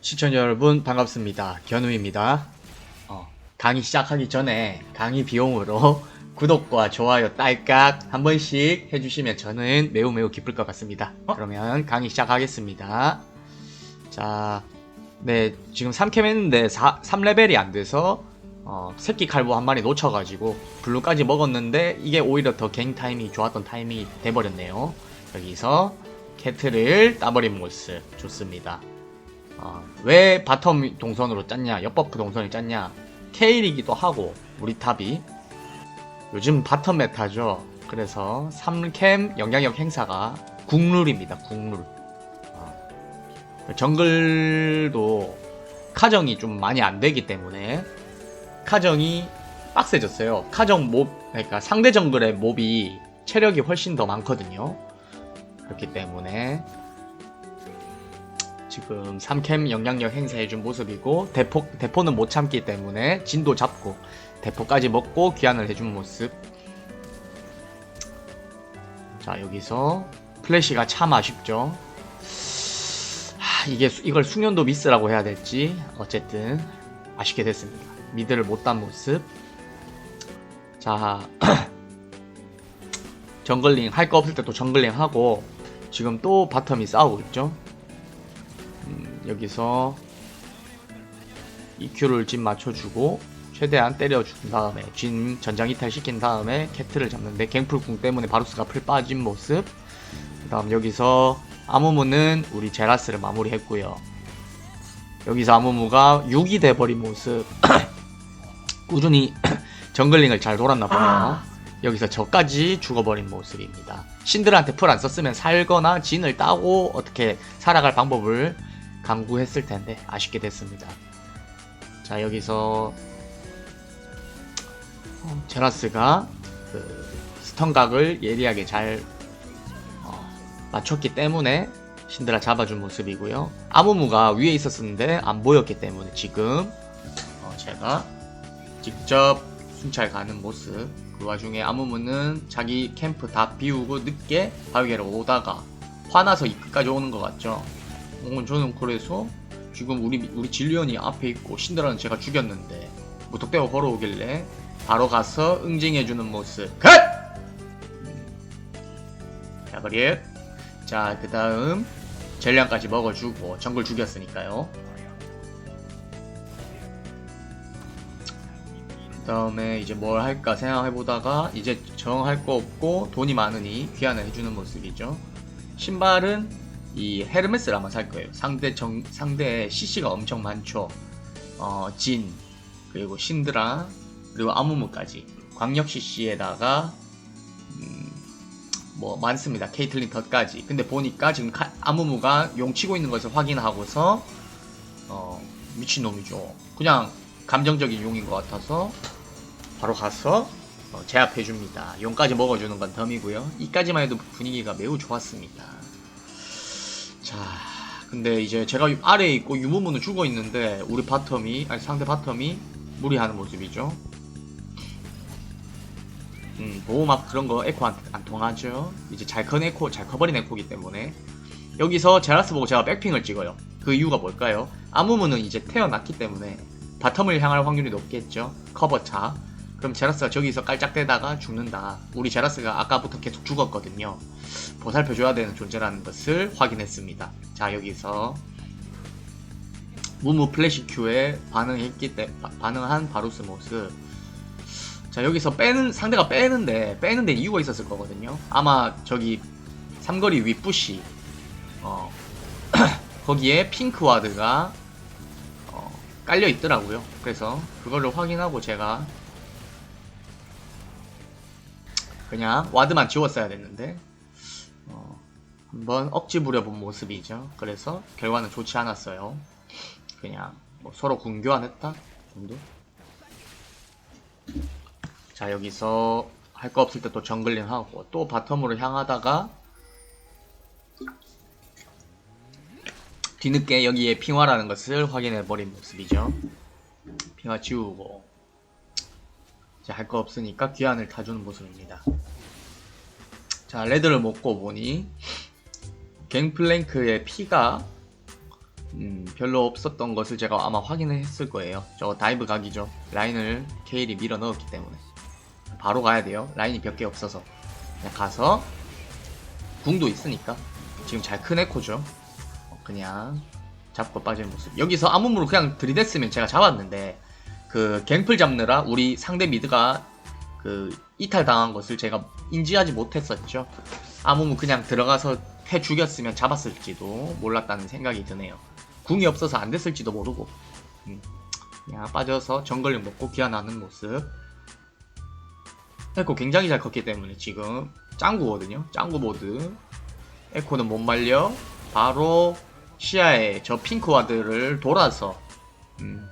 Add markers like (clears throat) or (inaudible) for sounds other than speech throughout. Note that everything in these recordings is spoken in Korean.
시청자 여러분 반갑습니다. 견우입니다. 어, 강의 시작하기 전에 강의 비용으로 구독과 좋아요 딸깍 한 번씩 해주시면 저는 매우 매우 기쁠 것 같습니다. 그러면 강의 시작하겠습니다. 자, 네 지금 3캠 했는데 4, 3레벨이 안 돼서 어, 새끼 칼보 한 마리 놓쳐가지고 블루까지 먹었는데 이게 오히려 더 갱 타임이 좋았던 타임이 돼버렸네요. 여기서 캐트를 따버린 모습 좋습니다. 어, 왜 바텀 동선으로 짰냐, 옆버프 동선이 짰냐, 케일이기도 하고, 우리 탑이. 요즘 바텀 메타죠. 그래서 3캠 영향력 행사가 국룰입니다, 국룰. 어, 정글도 카정이 좀 많이 안 되기 때문에, 카정이 빡세졌어요. 카정 몹, 그러니까 상대 정글의 몹이 체력이 훨씬 더 많거든요. 그렇기 때문에, 지금 3캠 영향력 행사해준 모습이고 대포, 대포는 못 참기 때문에 진도 잡고 대포까지 먹고 귀환을 해준 모습. 자 여기서 플래시가 참 아쉽죠. 하, 이게 수- 이걸 숙련도 미스라고 해야 될지 어쨌든 아쉽게 됐습니다. 미드를 못단 모습. 자 (clears throat) 정글링 할 거 없을 때 또 정글링 하고 지금 또 바텀이 싸우고 있죠. 음, 여기서 EQ를 진 맞춰주고 최대한 때려준 다음에 진 전장 이탈 시킨 다음에 캐트를 잡는데 갱풀궁 때문에 바루스가 풀 빠진 모습. 그 다음 여기서 아무무는 우리 제라스를 마무리했고요. 여기서 아무무가 6이 돼버린 모습. (clears throat) 꾸준히 (clears throat) 정글링을 잘 돌았나봐요. 여기서 저까지 죽어버린 모습입니다. 신들한테 풀 안 썼으면 살거나 진을 따고 어떻게 살아갈 방법을 강구했을 텐데 아쉽게 됐습니다. 자 여기서 어, 제라스가 그 스턴각을 예리하게 잘 어, 맞췄기 때문에 신드라 잡아준 모습이고요. 아무무가 위에 있었는데 안 보였기 때문에 지금 어, 제가 직접 순찰 가는 모습. 그 와중에 아무무는 자기 캠프 다 비우고 늦게 바위게로 오다가 화나서 이 끝까지 오는 것 같죠. 어, 저는 그래서 지금 우리 우리 진리언이 앞에 있고 신드라는 제가 죽였는데 무턱대고 걸어오길래 바로 가서 응징해주는 모습. 컷! 자 그리 자그 다음 전량까지 먹어주고 정글 죽였으니까요. 그 다음에 이제 뭘 할까 생각해보다가 이제 정할 거 없고 돈이 많으니 귀환을 해주는 모습이죠. 신발은 이 헤르메스를 아마 살 거예요. 상대 정 상대에 CC가 엄청 많죠. 어, 진 그리고 신드라 그리고 아무무까지 광역 CC에다가 음, 뭐 많습니다. 케이틀린 덧까지. 근데 보니까 지금 카- 아무무가 용 치고 있는 것을 확인하고서 어, 미친 놈이죠. 그냥 감정적인 용인 것 같아서 바로 가서 어, 제압해 줍니다. 용까지 먹어주는 건 덤이고요. 이까지만 해도 분위기가 매우 좋았습니다. 자, 근데 이제 제가 유- 아래에 있고 유무무는 죽어 있는데 우리 바텀이 아니 상대 바텀이 무리하는 모습이죠. 음, 보호막 그런 거 에코 안, 안 통하죠. 이제 잘 큰 에코, 잘 커버린 에코기 때문에 여기서 제라스 보고 제가 백핑을 찍어요. 그 이유가 뭘까요? 아무무는 이제 태어났기 때문에 바텀을 향할 확률이 높겠죠. 커버차. 그럼 제라스가 저기서 깔짝대다가 죽는다. 우리 제라스가 아까부터 계속 죽었거든요. 보살펴줘야 되는 존재라는 것을 확인했습니다. 자 여기서 무무 플래시 큐에 반응했기 때 바- 반응한 바루스 모습. 자 여기서 빼는 상대가 빼는데 빼는데 이유가 있었을 거거든요. 아마 저기 삼거리 윗부시 어 (clears throat) 거기에 핑크 와드가 어, 깔려 있더라고요. 그래서 그걸로 확인하고 제가 그냥 와드만 지웠어야 됐는데 어, 한번 억지 부려본 모습이죠. 그래서 결과는 좋지 않았어요. 그냥 뭐 서로 군교환했다 정도. 자 여기서 할 거 없을 때 또 정글링 하고 또 바텀으로 향하다가 뒤늦게 여기에 핑화라는 것을 확인해버린 모습이죠. 핑화 지우고 이제 할 거 없으니까 귀환을 타주는 모습입니다. 자 레드를 먹고 보니 갱플랭크의 피가 음, 별로 없었던 것을 제가 아마 확인을 했을 거예요. 저 다이브 각이죠. 라인을 케일이 밀어 넣었기 때문에 바로 가야 돼요. 라인이 몇 개 없어서 그냥 가서 궁도 있으니까 지금 잘 큰 에코죠. 어, 그냥 잡고 빠지는 모습. 여기서 아무무로 그냥 들이댔으면 제가 잡았는데 그 갱플 잡느라 우리 상대 미드가 그 이탈 당한 것을 제가 인지하지 못했었죠. 아무무 그냥 들어가서 패 죽였으면 잡았을지도 몰랐다는 생각이 드네요. 궁이 없어서 안 됐을지도 모르고 음, 그냥 빠져서 정글링 먹고 기어나는 모습. 에코 굉장히 잘 컸기 때문에 지금 짱구거든요. 짱구 모드. 에코는 못 말려. 바로 시야에 저 핑크 와드를 돌아서 음,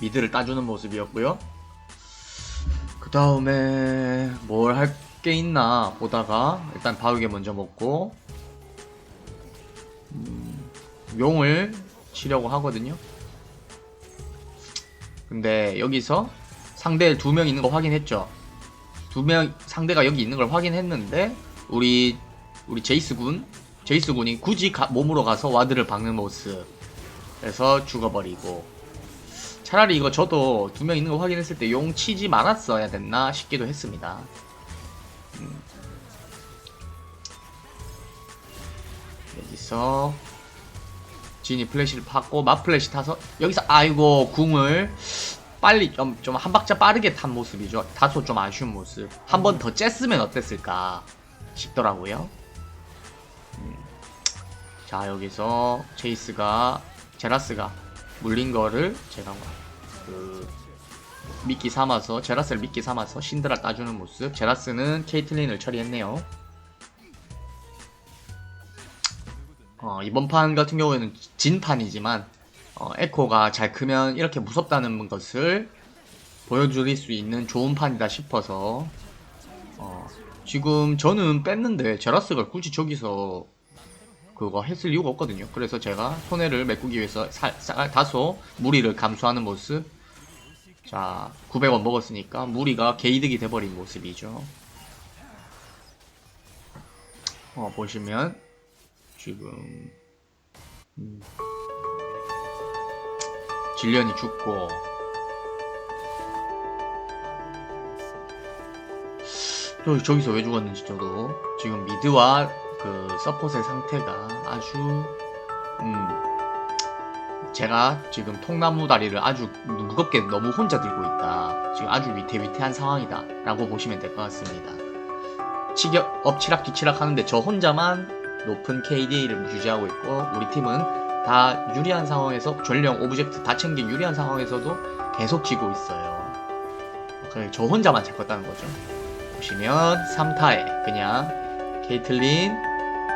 미드를 따주는 모습이었고요. 그 다음에 뭘 할 게 있나 보다가 일단 바위게 먼저 먹고 음, 용을 치려고 하거든요. 근데 여기서 상대 두 명 있는 거 확인했죠. 두 명 상대가 여기 있는 걸 확인했는데 우리 우리 제이스 군 제이스 군이 굳이 가- 몸으로 가서 와드를 박는 모습. 그래서 죽어버리고 차라리 이거 저도 두 명 있는 거 확인했을 때 용 치지 말았어야 됐나 싶기도 했습니다. 음. 여기서 진이 플래시를 팠고 맞플래시 타서 여기서 아이고 궁을 빨리 좀 좀 한 박자 빠르게 탄 모습이죠. 다소 좀 아쉬운 모습. 한 번 더 쬐으면 어땠을까 싶더라고요. 음. 자 여기서 체이스가 제라스가 물린 거를 제가 그 미끼 삼아서 제라스를 미끼 삼아서 신드라 따주는 모습. 제라스는 케이틀린을 처리했네요. 어, 이번 판 같은 경우에는 진판이지만 어, 에코가 잘 크면 이렇게 무섭다는 것을 보여드릴 수 있는 좋은 판이다 싶어서 어, 지금 저는 뺐는데 제라스가 굳이 저기서 그거 했을 이유가 없거든요. 그래서 제가 손해를 메꾸기 위해서 사- 사- 다소 무리를 감수하는 모습. 자, 900원 먹었으니까 무리가 개이득이 돼버린 모습이죠. 어, 보시면 지금 음, 질련이 죽고. 또 저기서 왜 죽었는지 저도 지금 미드와 그 서폿의 상태가 아주 음 제가 지금 통나무 다리를 아주 무겁게 너무 혼자 들고 있다. 지금 아주 위태위태한 상황이다. 라고 보시면 될 것 같습니다. 치격 엎치락 뒤치락 하는데 저 혼자만 높은 KDA를 유지하고 있고 우리 팀은 다 유리한 상황에서 전령 오브젝트 다 챙긴 유리한 상황에서도 계속 지고 있어요 그래 저 혼자만 잡았다는 거죠 보시면 3타에 그냥 케이틀린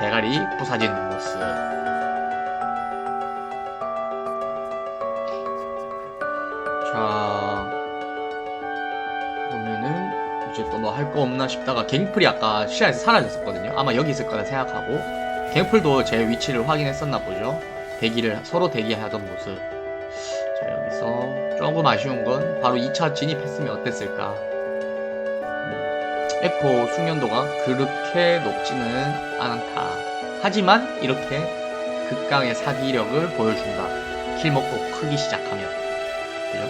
대가리 부사지는 모습. 자, 보면은 이제 또 뭐 할 거 없나 싶다가 갱플이 아까 시야에서 사라졌었거든요. 아마 여기 있을 거라 생각하고 갱플도 제 위치를 확인했었나 보죠. 대기를 서로 대기하던 모습. 자 여기서 조금 아쉬운 건 바로 2차 진입했으면 어땠을까. 에코 숙련도가 그렇게 높지는 않다. 하지만 이렇게 극강의 사기력을 보여준다. 킬 먹고 크기 시작하면. 그죠?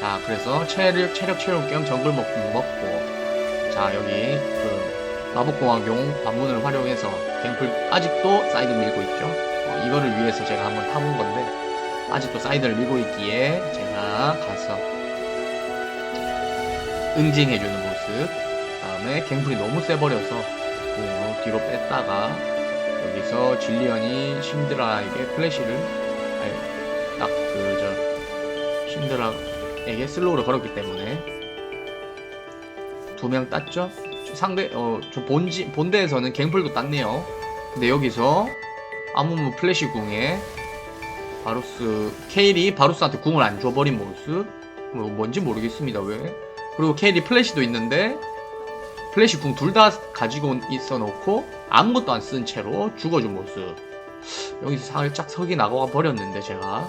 자, 그래서 체력, 체력 채울 겸 정글 먹고 먹고. 자, 여기 그 마법공학용 관문을 활용해서 갱플 아직도 사이드 밀고 있죠. 어, 이거를 위해서 제가 한번 타본 건데 아직도 사이드를 밀고 있기에 제가 가서 응징해주는 모습. 다음에 갱플이 너무 세버려서 그 뒤로 뺐다가 여기서 질리언이 신드라에게 플래시를 딱 그저 신드라에게 슬로우를 걸었기 때문에 두 명 땄죠? 상대 어저 본지 본대에서는 갱플도 땄네요. 근데 여기서 아무무 플래시 궁에 바루스 케일이 바루스한테 궁을 안 줘버린 모습 뭐 뭔지 모르겠습니다 왜 그리고 케일이 플래시도 있는데 플래시 궁 둘 다 가지고 있어 놓고 아무것도 안 쓴 채로 죽어준 모습. 여기서 살짝 석이 나가 버렸는데 제가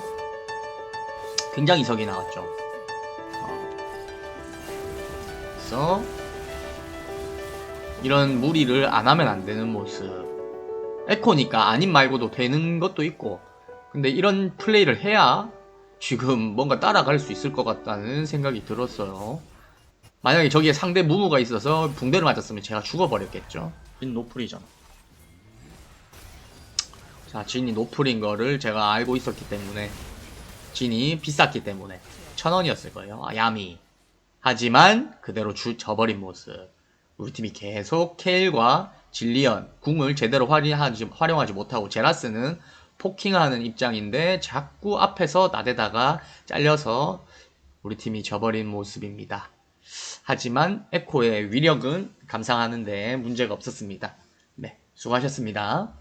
굉장히 석이 나왔죠. 어. 그래서 이런 무리를 안 하면 안 되는 모습. 에코니까 아님 말고도 되는 것도 있고 근데 이런 플레이를 해야 지금 뭔가 따라갈 수 있을 것 같다는 생각이 들었어요. 만약에 저기에 상대 무무가 있어서 붕대를 맞았으면 제가 죽어버렸겠죠. 진 노플이죠. 자, 진이 노플인 거를 제가 알고 있었기 때문에 진이 비쌌기 때문에 천 원이었을 거예요. 아, 야미. 하지만 그대로 주, 져버린 모습. 우리 팀이 계속 케일과 질리언 궁을 제대로 활용하지, 활용하지 못하고 제라스는 포킹하는 입장인데 자꾸 앞에서 나대다가 잘려서 우리 팀이 져버린 모습입니다. 하지만 에코의 위력은 감상하는데 문제가 없었습니다. 네, 수고하셨습니다.